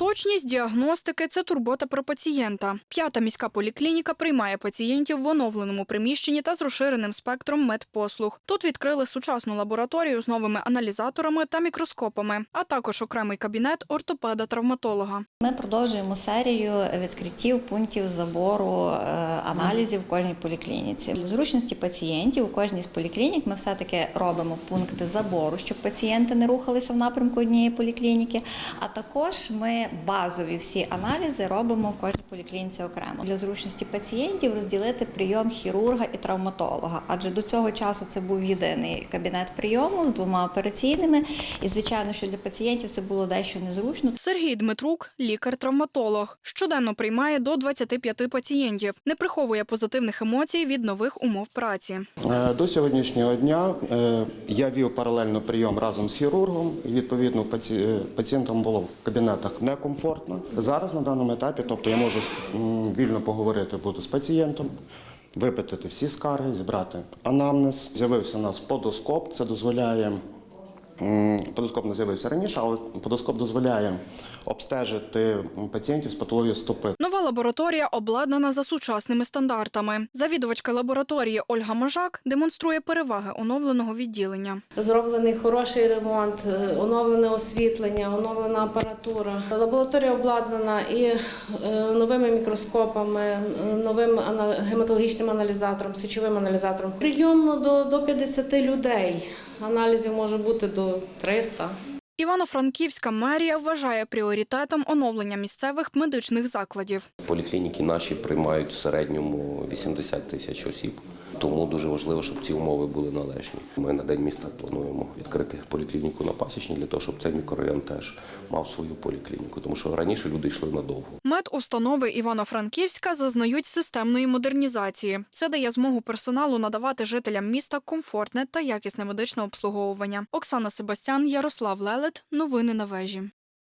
Точність діагностики це турбота про пацієнта. П'ята міська поліклініка приймає пацієнтів в оновленому приміщенні та з розширеним спектром медпослуг. Тут відкрили сучасну лабораторію з новими аналізаторами та мікроскопами, а також окремий кабінет ортопеда-травматолога. Ми продовжуємо серію відкриттів пунктів забору е, аналізів в кожній поліклініці. Зручності пацієнтів у кожній з поліклінік ми все-таки робимо пункти забору, щоб пацієнти не рухалися в напрямку однієї поліклініки. А також ми базові всі аналізи робимо в кожній поліклініці окремо. Для зручності пацієнтів розділити прийом хірурга і травматолога, адже до цього часу це був єдиний кабінет прийому з двома операційними. І звичайно, що для пацієнтів це було дещо незручно. Сергій Дмитрук, лікар-травматолог, щоденно приймає до 25 пацієнтів. Не приховує позитивних емоцій від нових умов праці. Е, До сьогоднішнього дня е, я вів паралельно прийом разом з хірургом. Відповідно, е, пацієнтам було в кабінетах некомфортно. Зараз на даному етапі, тобто я можу вільно поговорити буду з пацієнтом, випитати всі скарги, зібрати анамнез. З'явився у нас подоскоп. Це дозволяє. Подоскоп не з'явився раніше, але подоскоп дозволяє обстежити пацієнтів з патологією стопи. Нова лабораторія обладнана за сучасними стандартами. Завідувачка лабораторії Ольга Можак демонструє переваги оновленого відділення. Зроблений хороший ремонт, е, оновлене освітлення, оновлена апаратура. Лабораторія обладнана і е, новими мікроскопами, е, новим гематологічним аналізатором, сечовим аналізатором. Прийом до, до 50 людей. Аналізів може бути до 300. Івано-Франківська мерія вважає пріоритетом оновлення місцевих медичних закладів. Поліклініки наші приймають в середньому 80 тисяч осіб, тому дуже важливо, щоб ці умови були належні. Ми на день міста плануємо відкрити поліклініку на Пасічній для того, щоб цей мікрорайон теж мав свою поліклініку, тому що раніше люди йшли надовго. Медустанови Івано-Франківська зазнають системної модернізації. Це дає змогу персоналу надавати жителям міста комфортне та якісне медичне обслуговування. Оксана Себастян, Ярослав Лелет. Новини на вежі.